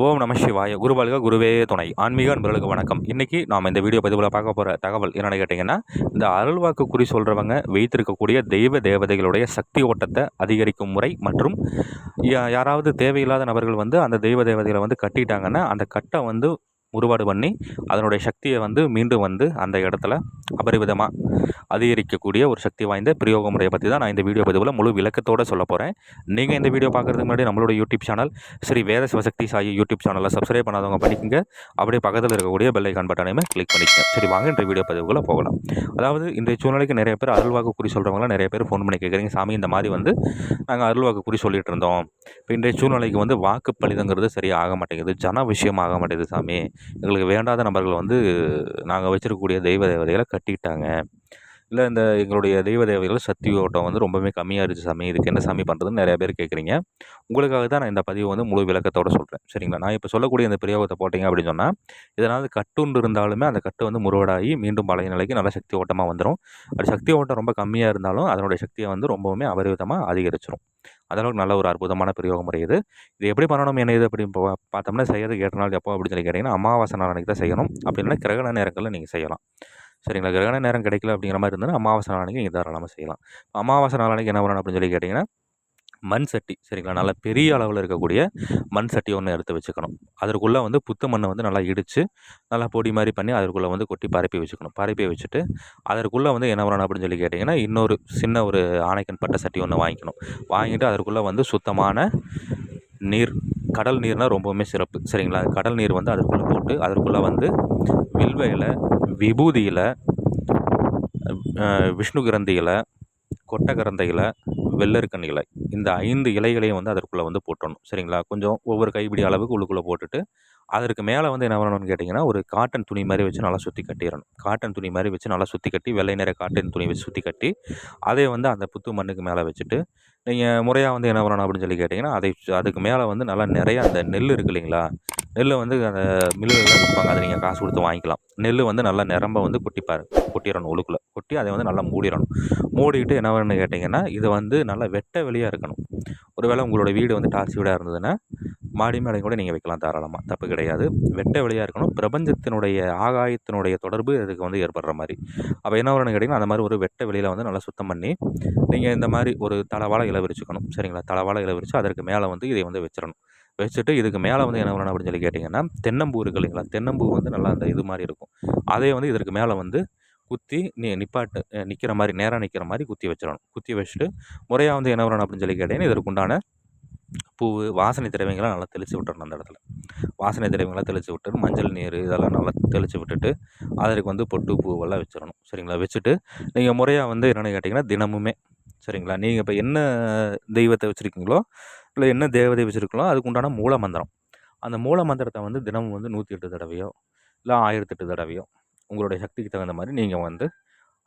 ஓம் நம சிவாய. குருபாலிக குருவே துணை. ஆன்மீக அன்பர்களுக்கு வணக்கம். இன்றைக்கி நாம் இந்த வீடியோ பதிவில் பார்க்க போகிற தகவல் என்னென்னு கேட்டிங்கன்னா இந்த அருள்வாக்கு குறி சொல்கிறவங்க வைத்திருக்கக்கூடிய தெய்வ தேவதைகளுடைய சக்தி ஓட்டத்தை அதிகரிக்கும் முறை மற்றும் யாராவது தேவையில்லாத நபர்கள் வந்து அந்த தெய்வ தேவதைகளை வந்து கட்டிட்டாங்கன்னா அந்த கட்டை வந்து உருவாடு பண்ணி அதனுடைய சக்தியை வந்து மீண்டும் வந்து அந்த இடத்துல அபரிவிதமாக அதிகரிக்கக்கூடிய ஒரு சக்தி வாய்ந்த பிரயோக முறையை பற்றி தான் நான் இந்த வீடியோ பதிவில் முழு விளக்கத்தோடு சொல்ல போகிறேன் நீங்கள் இந்த வீடியோ பார்க்குறதுக்கு முன்னாடி நம்மளோட YouTube channel Sri Veda Sivasakthi Sai YouTube சேனலில் சப்ஸ்கிரைப் பண்ணாதவங்க பண்ணிக்கங்க. அப்படியே பக்கத்தில் இருக்கக்கூடிய பெல் ஐக்கான் பட்டனையுமே கிளிக் பண்ணிக்கங்க. சரி வாங்க இந்த வீடியோ பதிவுக்குள்ளே போகலாம். அதாவது இந்த சூழ்நிலைக்கு நிறைய பேர் அருள்வாக்கு குறி சொல்கிறவங்களாம் நிறைய பேர் ஃபோன் பண்ணி கேட்குறீங்க சாமி இந்த மாதிரி வந்து நாங்கள் அருள்வாக்கு குறி சொல்லிட்டு இருந்தோம். இப்போ இன்றைய சூழ்நிலைக்கு வந்து வாக்கு பலிதங்கிறது சரியாக ஆக மாட்டேங்குது. ஜன விஷயம் ஆக மாட்டேங்குது சாமி. எங்களுக்கு வேண்டாத நபர்கள் வந்து நாங்கள் வச்சுருக்கக்கூடிய தெய்வ தேவதைகளை கட்டிக்கிட்டாங்க இல்லை இந்த எங்களுடைய தெய்வ தேவைகள் சக்தி ஓட்டம் வந்து ரொம்பவே கம்மியாக இருந்துச்சு சாமி. இதுக்கு என்ன சாமி பண்ணுறதுன்னு நிறைய பேர் கேட்குறீங்க உங்களுக்காக தான் நான் இந்த பதிவு வந்து முழு விளக்கத்தோடு சொல்கிறேன் சரிங்களா? நான் இப்போ சொல்லக்கூடிய இந்த பிரயோகத்தை போட்டிங்க அப்படின்னு சொன்னால் இதனால் கட்டுண்டு இருந்தாலுமே அந்த கட்டு வந்து முருவடாகி மீண்டும் பழைய நிலைக்கு நல்ல சக்தி ஓட்டமாக வந்துடும் அது சக்தி ஓட்டம் ரொம்ப கம்மியாக இருந்தாலும் அதனுடைய சக்தியை வந்து ரொம்பவுமே அபரிவிதமாக அதிகரிச்சிடும் அதளவுக்கு நல்ல ஒரு அற்புதமான பிரயோக முறை இது. இது எப்படி பண்ணணும் என்ன இது அப்படின்னு பார்த்தோம்னா செய்யறதுக்கு ஏற்ற நாள் எப்போ அப்படின்னு சொல்லி கேட்டிங்கன்னா அமாவாசை நாள் அன்றைக்கி தான் செய்யணும் அப்படின்னா கிரகண நேரங்களில் நீங்கள் செய்யலாம். சரிங்களா? கிரகண நேரம் கிடைக்கல அப்படிங்கிற மாதிரி இருந்ததுன்னா அமாவாசை நாளைக்கு நீங்கள் தாராளமாக செய்யலாம். அமாவாசை நாளைக்கு என்ன பண்ணணும் அப்படின்னு சொல்லி கேட்டிங்கன்னா மண் சட்டி சரிங்களா? நல்லா பெரிய அளவில் இருக்கக்கூடிய மண் சட்டி ஒன்று எடுத்து வச்சுக்கணும். அதற்குள்ளே வந்து புத்து மண்ணை வந்து நல்லா இடித்து நல்லா பொடி மாதிரி பண்ணி அதற்குள்ளே வந்து கொட்டி பரப்பி வச்சுக்கணும். பரப்பி வச்சுட்டு அதற்குள்ளே வந்து என்ன பண்ணணும் அப்படின்னு சொல்லி கேட்டிங்கன்னா இன்னொரு சின்ன ஒரு ஆணைக்கன் பட்ட சட்டி ஒன்று வாங்கிக்கணும். வாங்கிட்டு அதற்குள்ளே வந்து சுத்தமான நீர் கடல் நீர்னால் ரொம்பவுமே சிறப்பு சரிங்களா? கடல் நீர் வந்து அதற்குள்ளே போட்டு அதற்குள்ளே வந்து வில்வ விபூதியில் விஷ்ணு கிரந்த இலை கொட்டகரந்த இலை வெள்ளருக்கன் இலை இந்த ஐந்து இலைகளையும் வந்து அதற்குள்ளே வந்து போட்டணும். சரிங்களா? கொஞ்சம் ஒவ்வொரு கைப்பிடி அளவுக்கு உள்ளுக்குள்ளே போட்டுட்டு அதற்கு மேலே வந்து என்ன பண்ணணும்னு கேட்டிங்கன்னா ஒரு காட்டன் துணி மாதிரி வச்சு நல்லா சுற்றி கட்டிடணும். காட்டன் துணி மாதிரி வச்சு நல்லா சுற்றி கட்டி வெள்ளை நிற காட்டன் துணி வச்சு சுற்றி கட்டி அதை வந்து அந்த புத்து மண்ணுக்கு மேலே வச்சுட்டு நீங்கள் முறையாக வந்து என்ன பண்ணணும் அப்படின்னு சொல்லி கேட்டிங்கன்னா அதை அதுக்கு மேலே வந்து நல்லா நிறையா அந்த நெல் இருக்கு இல்லைங்களா? நெல் வந்து அந்த மில்லுலாம் விற்பாங்க. அதை நீங்கள் காசு கொடுத்து வாங்கிக்கலாம். நெல் வந்து நல்லா நிரம்ப வந்து கொட்டிப்பாரு. கொட்டிடணும் உள்ளுக்குள்ளே கொட்டி அதை வந்து நல்லா மூடிடணும் மூடிக்கிட்டு என்ன வேணும்னு கேட்டிங்கன்னா இது வந்து நல்லா வெட்ட வெளியாக இருக்கணும். ஒருவேளை உங்களோட வீடு வந்து டார்ச் வீடாக இருந்ததுன்னா மாடி மேலே கூட நீங்கள் வைக்கலாம் தாராளமாக தப்பு கிடையாது. வெட்ட வெளியாக இருக்கணும். பிரபஞ்சத்தினுடைய ஆகாயத்தினுடைய தொடர்பு இதுக்கு வந்து ஏற்படுற மாதிரி. அப்போ என்ன வரணும்னு கேட்டிங்கன்னா அந்த மாதிரி ஒரு வெட்ட வெளியில் வந்து நல்லா சுத்தம் பண்ணி நீங்கள் இந்த மாதிரி ஒரு தளவாழை இலை விரிச்சுக்கணும் சரிங்களா? தளவாழை இலை விரித்து அதற்கு மேலே வந்து இதை வந்து வச்சிடணும். வச்சுட்டு இதுக்கு மேலே வந்து என்ன பண்ணணும் அப்படின்னு சொல்லி கேட்டிங்கன்னா தென்னம்பூ இருக்குது இல்லைங்களா? தென்னம்பூ வந்து நல்லா அந்த இது மாதிரி இருக்கும். அதே வந்து இதற்கு மேலே வந்து குத்தி நீ நிப்பாட்டு நிற்கிற மாதிரி நேராக நிற்கிற மாதிரி குத்தி வச்சிடணும். குத்தி வச்சுட்டு முறையாக வந்து என்ன வரணும் அப்படின்னு சொல்லி கேட்டிங்கன்னா இதற்குண்டான பூ வாசனை திரவியங்கள்லாம் நல்லா தெளித்து விட்டுறணும் அந்த இடத்துல. வாசனை திரவியங்கள்லாம் தெளித்து விட்டு மஞ்சள் நீர் இதெல்லாம் நல்லா தெளித்து விட்டுட்டு அதற்கு வந்து பொட்டு பூவெல்லாம் வச்சிடணும். சரிங்களா? வச்சுட்டு நீங்கள் முறையாக வந்து என்னென்னு கேட்டிங்கன்னா தினமுமே. சரிங்களா? நீங்கள் இப்போ என்ன தெய்வத்தை வச்சுருக்கீங்களோ இல்லை என்ன தேவதை வச்சுருக்கீங்களோ அதுக்கு உண்டான மூல மந்திரம். அந்த மூல மந்திரத்தை வந்து தினமும் வந்து நூற்றி எட்டு தடவையோ இல்லை ஆயிரத்தெட்டு தடவையோ உங்களுடைய சக்திக்கு தகுந்த மாதிரி நீங்கள் வந்து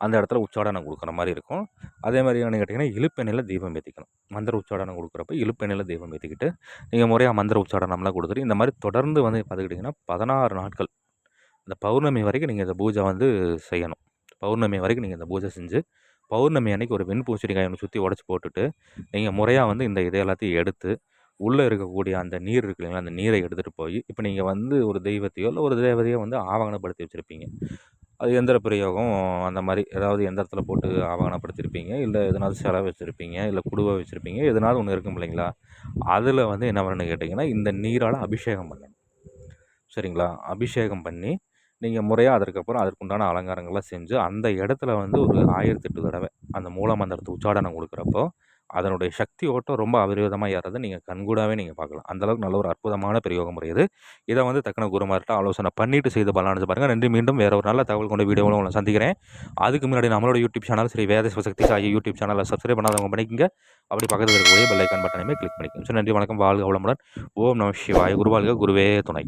அந்த இடத்துல உச்சாடனம் கொடுக்குற மாதிரி இருக்கும். அதே மாதிரி என்ன கேட்டிங்கன்னா இழுப்பெண்ணில் தீபம் ஏற்றிக்கணும் மந்திர உச்சாடனம் கொடுக்குறப்ப இழுப்பெண்ணில் தீபம் ஏற்றிக்கிட்டு நீங்கள் முறையாக மந்திர உச்சாடனம்லாம் கொடுத்துட்டு இந்த மாதிரி தொடர்ந்து வந்து பார்த்துக்கிட்டிங்கன்னா பதினாறு நாட்கள். இந்த பௌர்ணமி வரைக்கும் நீங்கள் இந்த பூஜை வந்து செய்யணும். பௌர்ணமி வரைக்கும் நீங்கள் இந்த பூஜை செஞ்சு பௌர்ணமி அன்னைக்கு ஒரு வெண்பூசணிக்காய் ஒன்று சுற்றி உடச்சி போட்டுட்டு நீங்கள் முறையாக வந்து இந்த இதை எல்லாத்தையும் எடுத்து உள்ளே இருக்கக்கூடிய அந்த நீர் இருக்கு இல்லைங்களா அந்த நீரை எடுத்துகிட்டு போய் இப்போ நீங்கள் வந்து ஒரு தெய்வத்தையோ இல்லை ஒரு தேவதையோ வந்து ஆவாகனப்படுத்தி வச்சுருப்பீங்க. அது எந்திர பிரயோகம் அந்த மாதிரி ஏதாவது எந்திரத்தில் போட்டு ஆவணப்படுத்திருப்பீங்க இல்லை எதனாவது சிலை வச்சுருப்பீங்க இல்லை குடுவை வச்சுருப்பீங்க எதனாவது ஒன்று இருக்கும் இல்லைங்களா? அதில் வந்து என்ன பண்ணணும்னு கேட்டிங்கன்னா இந்த நீரால் அபிஷேகம் பண்ணணும். சரிங்களா? அபிஷேகம் பண்ணி நீங்கள் முறையாக அதற்கப்புறம் அதற்குண்டான அலங்காரங்கள்லாம் செஞ்சு அந்த இடத்துல வந்து ஒரு ஆயிரத்தெட்டு தடவை அந்த மூலமந்திரத்தை உச்சாடனம் கொடுக்குறப்போ அதனுடைய சக்தி ஓட்டம் ரொம்ப அபரிவிதமாக ஏறதை நீங்கள் கண்கூடாவே நீங்கள் பார்க்கலாம். அந்தளவுக்கு நல்ல ஒரு அற்புதமான பிரயோக முறை இது. இதை வந்து தக்கன குருமார்கிட்ட ஆலோசனை பண்ணிட்டு செய்து பலனடைஞ்சு பாருங்கள் நன்றி. மீண்டும் வேறு ஒரு நல்ல தகவல் கொண்ட வீடியோவில் உங்களை சந்திக்கிறேன். அதுக்கு முன்னாடி நம்மளோட யூடியூப் சேனல் ஸ்ரீ வேத சக்தி ஆகிய யூடியூப் சேனலில் சப்ஸ்கிரைப் பண்ணாதவங்க பண்ணிக்கங்க. அப்படி பக்கத்தில் இருக்கக்கூடிய பெல்லைக்கான் பட்டனையுமே கிளிக் பண்ணிக்கோங்க. ஸோ நன்றி. வணக்கம். வாழ்க வளமுடன். ஓம் நம சிவாய. குருவாழ்க. குருவே துணை.